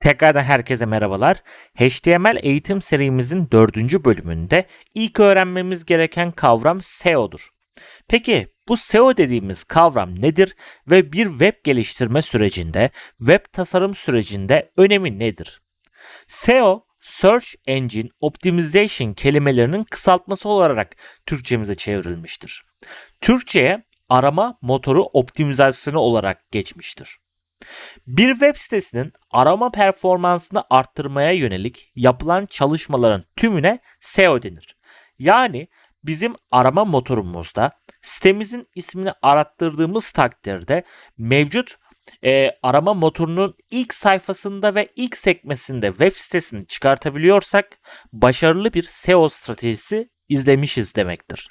Tekrardan herkese merhabalar. HTML eğitim serimizin dördüncü bölümünde ilk öğrenmemiz gereken kavram SEO'dur. Peki bu SEO dediğimiz kavram nedir ve bir web geliştirme sürecinde, web tasarım sürecinde önemi nedir? SEO, Search Engine Optimization kelimelerinin kısaltması olarak Türkçemize çevrilmiştir. Türkçe'ye arama motoru optimizasyonu olarak geçmiştir. Bir web sitesinin arama performansını arttırmaya yönelik yapılan çalışmaların tümüne SEO denir. Yani bizim arama motorumuzda sitemizin ismini arattırdığımız takdirde mevcut e, arama motorunun ilk sayfasında ve ilk sekmesinde web sitesini çıkartabiliyorsak başarılı bir SEO stratejisi izlemişiz demektir.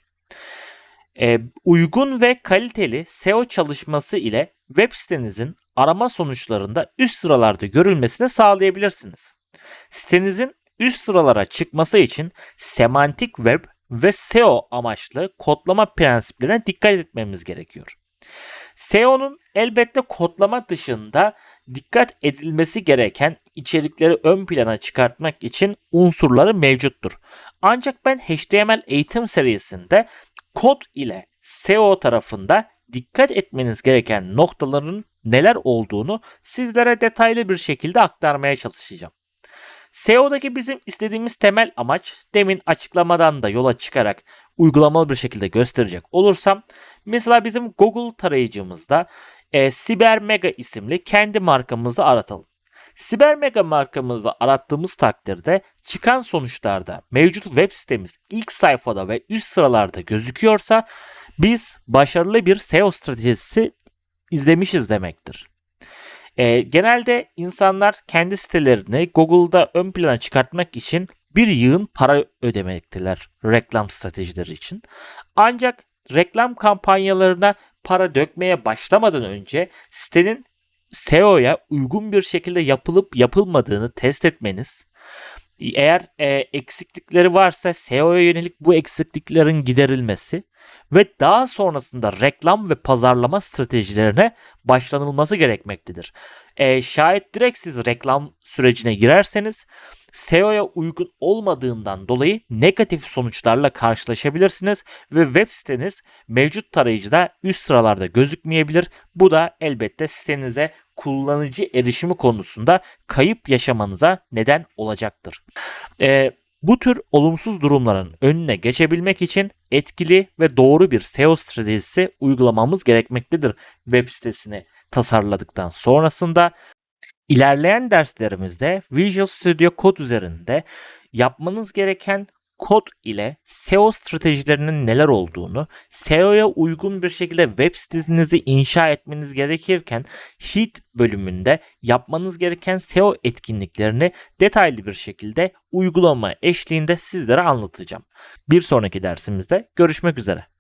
E, uygun ve kaliteli SEO çalışması ile web sitenizin arama sonuçlarında üst sıralarda görülmesini sağlayabilirsiniz. Sitenizin üst sıralara çıkması için semantik web ve SEO amaçlı kodlama prensiplerine dikkat etmemiz gerekiyor. SEO'nun elbette kodlama dışında dikkat edilmesi gereken içerikleri ön plana çıkartmak için unsurları mevcuttur. Ancak ben HTML eğitim serisinde kod ile SEO tarafında dikkat etmeniz gereken noktaların neler olduğunu sizlere detaylı bir şekilde aktarmaya çalışacağım. SEO'daki bizim istediğimiz temel amaç demin açıklamadan da yola çıkarak uygulamalı bir şekilde gösterecek olursam mesela bizim Google tarayıcımızda e, Siber Mega isimli kendi markamızı aratalım. Siber Mega markamızı arattığımız takdirde çıkan sonuçlarda mevcut web sitemiz ilk sayfada ve üst sıralarda gözüküyorsa biz başarılı bir SEO stratejisi izlemişiz demektir. E, genelde insanlar kendi sitelerini Google'da ön plana çıkartmak için bir yığın para ödemekteler reklam stratejileri için. Ancak reklam kampanyalarına para dökmeye başlamadan önce sitenin SEO'ya uygun bir şekilde yapılıp yapılmadığını test etmeniz, eğer e, eksiklikleri varsa SEO'ya yönelik bu eksikliklerin giderilmesi ve daha sonrasında reklam ve pazarlama stratejilerine başlanılması gerekmektedir. E, şayet direkt siz reklam sürecine girerseniz SEO'ya uygun olmadığından dolayı negatif sonuçlarla karşılaşabilirsiniz ve web siteniz mevcut tarayıcıda üst sıralarda gözükmeyebilir. Bu da elbette sitenize kullanıcı erişimi konusunda kayıp yaşamanıza neden olacaktır. Ee, bu tür olumsuz durumların önüne geçebilmek için etkili ve doğru bir SEO stratejisi uygulamamız gerekmektedir web sitesini tasarladıktan sonrasında. İlerleyen derslerimizde Visual Studio Code üzerinde yapmanız gereken kod ile SEO stratejilerinin neler olduğunu, SEO'ya uygun bir şekilde web sitenizi inşa etmeniz gerekirken Heat bölümünde yapmanız gereken SEO etkinliklerini detaylı bir şekilde uygulama eşliğinde sizlere anlatacağım. Bir sonraki dersimizde görüşmek üzere.